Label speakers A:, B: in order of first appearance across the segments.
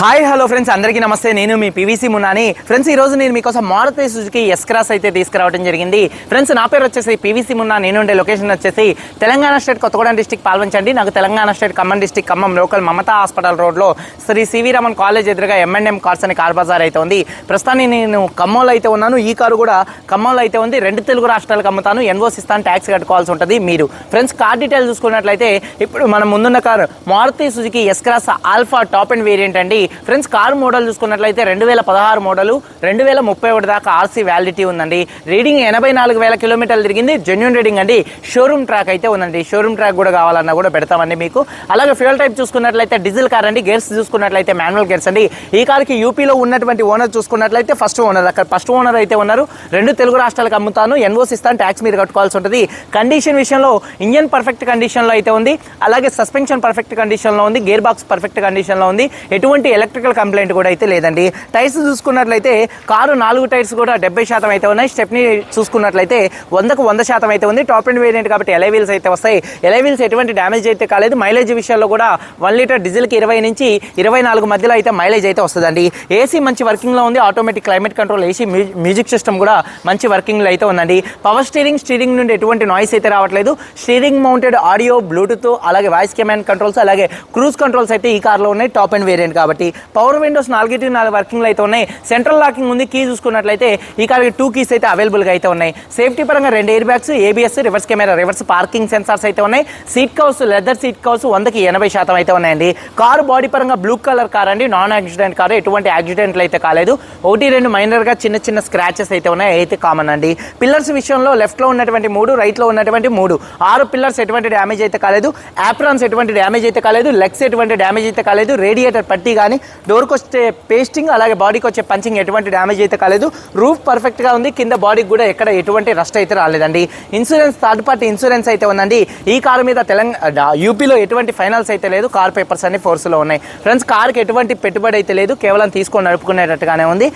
A: Hi hello friends. అందరికీ నమస్తే. నేను మీ పీవీసీ మున్నాని. ఫ్రెండ్స్ ఈ రోజు నేను మీకోసం మారుతి సుజుకి ఎస్ క్రాస్ అయితే తీసుకురావడం జరిగింది. ఫ్రెండ్స్ నా పేరు వచ్చేసి పీవీసీ మున్నా. నేను ఉండే లొకేషన్ వచ్చేసి తెలంగాణ స్టేట్ కొత్తగూడెం డిస్టిక్ పాల్వంచండి. నాకు Telangana state Khammam district Khammam local Mamata hospital రోడ్లో శ్రీ సివి రమన్ కాలేజ్ ఎదురుగా ఎంఎన్ఎం కార్స్ అని కార్ బజార్ అయితే ఉంది. ప్రస్తుతానికి నేను ఖమ్మంలో అయితే ఉన్నాను. ఈ కారు కూడా ఖమ్మంలో అయితే ఉంది. రెండు తెలుగు రాష్ట్రాలకు అమ్ముతాను. ఎన్వోస్ ఇస్తాను. ట్యాక్స్ కట్టుకోవాల్సి ఉంటుంది మీరు. ఫ్రెండ్స్ కార్ డీటెయిల్ చూసుకున్నట్లయితే ఇప్పుడు మనం ముందున్న car Maruti Suzuki S cross alpha top end variant అండి. ఫ్రెండ్స్ కార్ మోడల్ చూసుకున్నట్లయితే రెండు వేల పదహారు మోడలు రెండు వేల ముప్పై ఒకటి దాకా ఆర్సీ వ్యాలిడిటీ ఉందండి. రీడింగ్ ఎనభై నాలుగు వేల కిలోమీటర్లు తిరిగింది. జెన్యున్ రీడింగ్ అండి. షోరూమ్ ట్రాక్ అయితే ఉందండి. షోరూమ్ ట్రాక్ కూడా కావాలన్నా కూడా పెడతామండి మీకు. అలాగే ఫ్యూల్ టైప్ చూసుకున్నట్లయితే డీజిల్ కార్ అండి. గేర్స్ చూసుకున్నట్లయితే మాన్యువల్ గేర్స్ అండి. ఈ కార్కి యూపీలో ఉన్నటువంటి ఓనర్ చూసుకున్నట్లయితే ఫస్ట్ ఓనర్ అక్కడ ఫస్ట్ ఓనర్ అయితే ఉన్నారు. రెండు తెలుగు రాష్ట్రాలకు అమ్ముతాను. ఎన్ఓసి ఇస్తాను ట్యాక్స్ మీరు కట్టుకోవాల్సి ఉంటుంది. కండిషన్ విషయంలో ఇంజన్ పర్ఫెక్ట్ కండిషన్లో అయితే ఉంది. అలాగే సస్పెన్షన్ పర్ఫెక్ట్ కండిషన్లో ఉంది. గేర్ బాక్స్ పర్ఫెక్ట్ కండిషన్లో ఉంది. ఎటువంటి ఎలక్ట్రికల్ కంప్లైంట్ కూడా అయితే లేదండి. టైర్స్ చూసుకున్నట్లయితే కారు నాలుగు టైర్స్ కూడా డెబ్బై శాతం అయితే ఉన్నాయి. స్టెప్ని చూసుకున్నట్లయితే వందకు వంద శాతం అయితే ఉంది. టాప్ అండ్ వేరియంట్ కాబట్టి ఎలై వీల్స్ అయితే వస్తాయి. ఎలై వీల్స్ ఎటువంటి డ్యామేజ్ అయితే కాలేదు. మైలేజ్ విషయాల్లో కూడా వన్ లీటర్ డీజిల్కి ఇరవై నుంచి ఇరవై నాలుగు మధ్యలో అయితే మైలేజ్ అయితే వస్తుందండి. ఏసీ మంచి వర్కింగ్లో ఉంది. Automatic climate control AC music system కూడా మంచి వర్కింగ్లో అయితే ఉందండి. పవర్ స్టీరింగ్ స్టీరింగ్ నుండి ఎటువంటి నాయిస్ అయితే రావట్లేదు. స్టీరింగ్ మౌంటెడ్ ఆడియో బ్లూటూత్ అలాగే వాయిస్ కమాండ్ కంట్రోల్స్ అలాగే క్రూజ్ కంట్రోల్స్ అయితే ఈ కార్లో ఉన్నాయి. టాప్ అండ్ వేరియంట్ కాబట్టి పవర్ విండోస్ నాలుగు నాలుగు వర్కింగ్లు అయితే ఉన్నాయి. సెంట్రల్ లాకింగ్ ఉంది కీ చూసుకున్నట్లయితే ఈ కార్కి టూ కీస్ అయితే అవైలబుల్గా అయితే ఉన్నాయి. సేఫ్టీ పరంగా రెండు air bags ABS reverse camera reverse parking sensors అయితే ఉన్నాయి. Seat covers leather seat covers వందకి ఎనభై శాతం అయితే ఉన్నాయండి. కారు బాడీ పరంగా బ్లూ కలర్ కార్ అండి. నాన్ యాక్సిడెంట్ కారు ఎటువంటి యాక్సిడెంట్లు అయితే కాలేదు. ఒకటి రెండు మైనర్గా చిన్న చిన్న స్క్రాచెస్ అయితే ఉన్నాయి. అయితే కామన్ అండి. పిల్లర్స్ విషయంలో లెఫ్ట్లో ఉన్నటువంటి మూడు రైట్లో ఉన్నటువంటి మూడు. ఆరు పిల్లర్స్ ఎటువంటి డ్యామేజ్ అయితే కాలేదు. యాప్రాన్స్ ఎటువంటి డ్యామేజ్ అయితే కాలేదు. లెగ్స్ ఎటువంటి డ్యామేజ్ అయితే కాలేదు. రేడియేటర్ పట్టి కానీ డోర్కి వచ్చే పేస్టింగ్ అలాగే బాడీకి వచ్చే పంచింగ్ ఎటువంటి డ్యామేజ్ అయితే కాలేదు. రూఫ్ పర్ఫెక్ట్గా ఉంది. కింద బాడీకి కూడా ఎక్కడ ఎటువంటి రస్ట్ అయితే రాలేదండి. ఇన్సూరెన్స్ థర్డ్ పార్టీ ఇన్సూరెన్స్ అయితే ఉందండి. ఈ కారు మీద తెలంగాణ యూపీలో ఎటువంటి ఫైనాన్స్ అయితే లేదు. కార్ పేపర్స్ అన్ని ఫోర్స్లో ఉన్నాయి. ఫ్రెండ్స్ కార్కి ఎటువంటి పెట్టుబడి అయితే లేదు. కేవలం తీసుకొని నడుపుకునేటట్టుగానే ఉంది.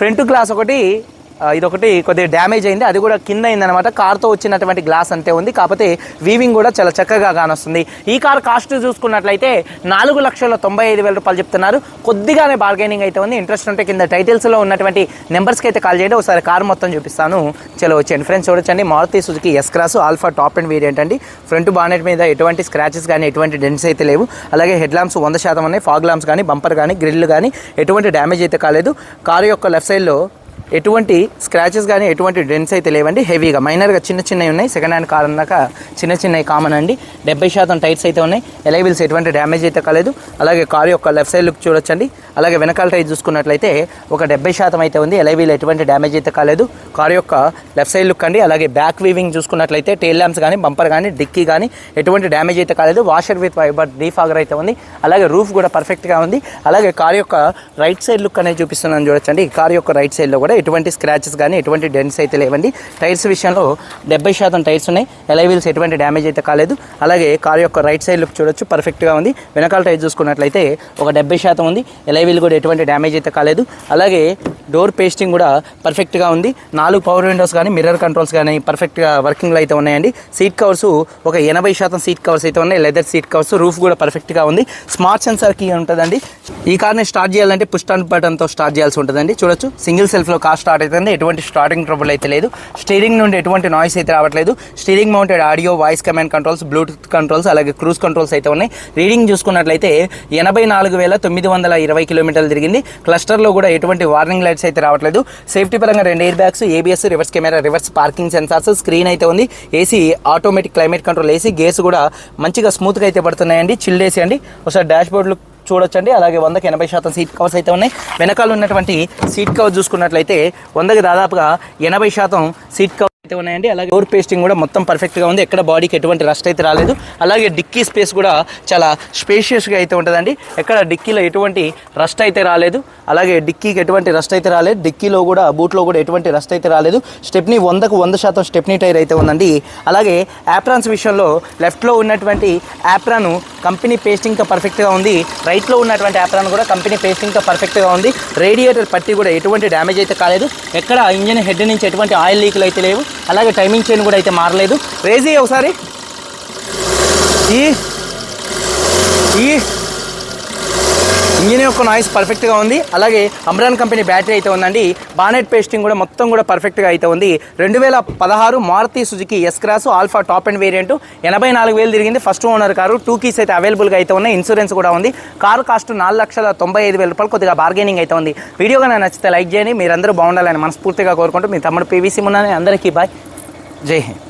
A: ఫ్రంట్ గ్లాస్ ఒకటి ఇదొకటి కొద్దిగా డ్యామేజ్ అయింది. అది కూడా కింద అయిందనమాట కార్తో వచ్చినటువంటి గ్లాస్ అంతే ఉంది. కాకపోతే వీవింగ్ కూడా చాలా చక్కగా కానొస్తుంది. ఈ కార్ కాస్ట్ చూసుకున్నట్లయితే నాలుగు లక్షల తొంభై ఐదు వేల రూపాయలు చెప్తున్నారు. కొద్దిగానే బార్గెనింగ్ అయితే ఉంది. ఇంట్రెస్ట్ ఉంటే కింద టైటిల్స్లో ఉన్నటువంటి నెంబర్స్కి అయితే కాల్ చేయండి. ఒకసారి కార్ మొత్తం చూపిస్తాను. చలో వచ్చేయండి. ఫ్రెండ్స్ చూడొచ్చండి. Maruti Suzuki S cross alpha top end variant అండి. ఫ్రంట్ బానెట్ మీద ఎటువంటి స్క్రాచెస్ కానీ ఎటువంటి డెంట్స్ అయితే లేవు. అలాగే హెడ్ ల్యాంప్స్ వంద శాతం ఉన్నాయి. ఫాగ్ ల్యాంప్స్ కానీ బంపర్ కానీ గ్రిల్ కానీ ఎటువంటి డ్యామేజ్ అయితే కాలేదు. కారు యొక్క లెఫ్ట్ సైడ్లో ఎటువంటి స్క్రాచెస్ కానీ ఎటువంటి డెన్స్ అయితే లేవండి. హెవీగా మైనర్గా చిన్న చిన్నవి ఉన్నాయి. సెకండ్ హ్యాండ్ కార్ అన్నాక చిన్న చిన్నవి కామన్ అండి. డెబ్బై శాతం టైర్స్ అయితే ఉన్నాయి. ఎలైబిల్స్ ఎటువంటి డ్యామేజ్ అయితే కాలేదు. అలాగే కార్ యొక్క లెఫ్ట్ సైడ్ లుక్ చూడొచ్చండి. అలాగే వెనకాల టైర్ చూసుకున్నట్లయితే ఒక డెబ్బై శాతం అయితే ఉంది. ఎలైవీలో ఎటువంటి డ్యామేజ్ అయితే కాలేదు. కార్ యొక్క లెఫ్ట్ సైడ్ లుక్ అండి. అలాగే బ్యాక్ వీవింగ్ చూసుకున్నట్లయితే టైల్ ల్యాంప్స్ కానీ బంపర్ కానీ డిక్కీ కానీ ఎటువంటి డ్యామేజ్ అయితే కాలేదు. వాషర్ విత్ వైబర్ డీఫాగర్ అయితే ఉంది. అలాగే రూఫ్ కూడా పర్ఫెక్ట్గా ఉంది. అలాగే కార్ యొక్క రైట్ సైడ్ లుక్ అనేది చూపిస్తున్నాను చూడొచ్చండి. ఈ కార్ యొక్క రైట్ సైడ్లో కూడా ఎటువంటి స్క్రాచెస్ కానీ ఎటువంటి డెన్స్ అయితే లేవండి. టైర్స్ విషయంలో డెబ్బై శాతం టైర్స్ ఉన్నాయి. ఎలైవీల్స్ ఎటువంటి డ్యామేజ్ అయితే కాలేదు. అలాగే కార్ యొక్క రైట్ సైడ్ లుక్ చూడొచ్చు. పర్ఫెక్ట్గా ఉంది. వెనకాల టైర్ చూసుకున్నట్లయితే ఒక డెబ్బై శాతం ఉంది. వీల్ కూడా ఎటువంటి డ్యామేజ్ అయితే కాలేదు. అలాగే డోర్ పేస్టింగ్ కూడా పర్ఫెక్ట్గా ఉంది. నాలుగు పవర్ విండోస్ కానీ మిర్రర్ కంట్రోల్స్ కానీ పర్ఫెక్ట్గా వర్కింగ్లో అయితే ఉన్నాయండి. సీట్ కవర్స్ ఒక ఎనభై శాతం సీట్ కవర్స్ అయితే ఉన్నాయి. లెదర్ సీట్ కవర్స్ రూఫ్ కూడా పర్ఫెక్ట్గా ఉంది. స్మార్ట్ సెన్సార్ కీ ఉంటుందండి. ఈ కార్ని స్టార్ట్ చేయాలంటే పుష్ ఆన్ బటన్తో స్టార్ట్ చేయాల్సి ఉంటుందండి. చూడొచ్చు. సింగిల్ సెల్ఫ్లో కార్ స్టార్ట్ అవుతుంది ఎటువంటి స్టార్టింగ్ ట్రబుల్ అయితే లేదు. స్టీరింగ్ నుండి ఎటువంటి నాయిస్ అయితే రావట్లేదు. Steering mounted audio voice command controls bluetooth controls అలాగే క్రూజ్ కంట్రోల్స్ అయితే ఉన్నాయి. రీడింగ్ చూసుకున్నట్లయితే ఎనభై నాలుగు వేల తొమ్మిది వందల ఇరవై కిలోమీటర్లు తిరిగింది. క్లస్టర్లో కూడా ఎటువంటి వార్నింగ్ లైట్స్ అయితే రావట్లేదు. సేఫ్టీ పరంగా రెండు air bags ABS reverse camera reverse parking sensors screen అయితే ఉంది. AC automatic climate control AC gears కూడా మంచిగా స్మూత్గా అయితే పడుతున్నాయండి. చిల్డ్ ఏసీ అండి ఒకసారి డాష్ బోర్డ్లు చూడొచ్చండి. అలాగే వందకి ఎనభై శాతం సీట్ కవర్స్ అయితే ఉన్నాయి. వెనకాల ఉన్నటువంటి సీట్ కవర్ చూసుకున్నట్లయితే వందకి దాదాపుగా ఎనభై శాతం సీట్ కవర్ అయితే ఉన్నాయండి. అలాగే డోర్ పేస్టింగ్ కూడా మొత్తం పర్ఫెక్ట్గా ఉంది. ఎక్కడ బాడీకి ఎటువంటి రస్ట్ అయితే రాలేదు. అలాగే డిక్కీ స్పేస్ కూడా చాలా స్పేషియస్గా అయితే ఉంటుందండి. ఎక్కడ డిక్కీలో ఎటువంటి రస్ట్ అయితే రాలేదు. అలాగే డిక్కీకి ఎటువంటి రస్ట్ అయితే రాలేదు. డిక్కీలో కూడా బూట్లో కూడా ఎటువంటి రస్ట్ అయితే రాలేదు. స్టెప్నీ వందకు వంద శాతం స్టెప్నీ టైర్ అయితే ఉందండి. అలాగే యాప్రాన్స్ విషయంలో లెఫ్ట్లో ఉన్నటువంటి యాప్రాను కంపెనీ పేస్టింగ్తో పర్ఫెక్ట్గా ఉంది. రైట్లో ఉన్నటువంటి యాప్రాన్ కూడా కంపెనీ పేస్టింగ్తో పర్ఫెక్ట్గా ఉంది. రేడియేటర్ పట్టి కూడా ఎటువంటి డ్యామేజ్ అయితే కాలేదు. ఎక్కడ ఇంజన్ హెడ్ నుంచి ఎటువంటి ఆయిల్ లీకులు అయితే లేవు. అలాగే టైమింగ్ చైన్ కూడా అయితే మారలేదు. రేజీ ఒకసారి. ఈ. ఈ. ఇంజిన్ యొక్క నాయిస్ పర్ఫెక్ట్గా ఉంది. అలాగే అమ్రాన్ కంపెనీ బ్యాటరీ అయితే ఉందండి. బానెట్ పేస్టింగ్ కూడా మొత్తం కూడా పర్ఫెక్ట్గా అయితే ఉంది. రెండు వేల పదహారు Maruti Suzuki S cross alpha top end variant ఎనభై నాలుగు వేలు తిరిగింది. First owner car. Two keys అయితే అవైలబుల్గా అయితే ఉన్నాయి. ఇన్సూరెన్స్ కూడా ఉంది. కారు కాస్ట్ నాలుగు లక్షల తొంభై ఐదు వేల రూపాయలు కొద్దిగా బార్గెనింగ్ అయితే ఉంది. వీడియో కానీ నచ్చితే లైక్ చేయండి. మీరందరూ బాగుండాలని మనస్ఫూర్తిగా కోరుకుంటూ మీ తమ్ముడు పీవీసీ ఉన్నాను అందరికీ బాయ్ జై హింద్.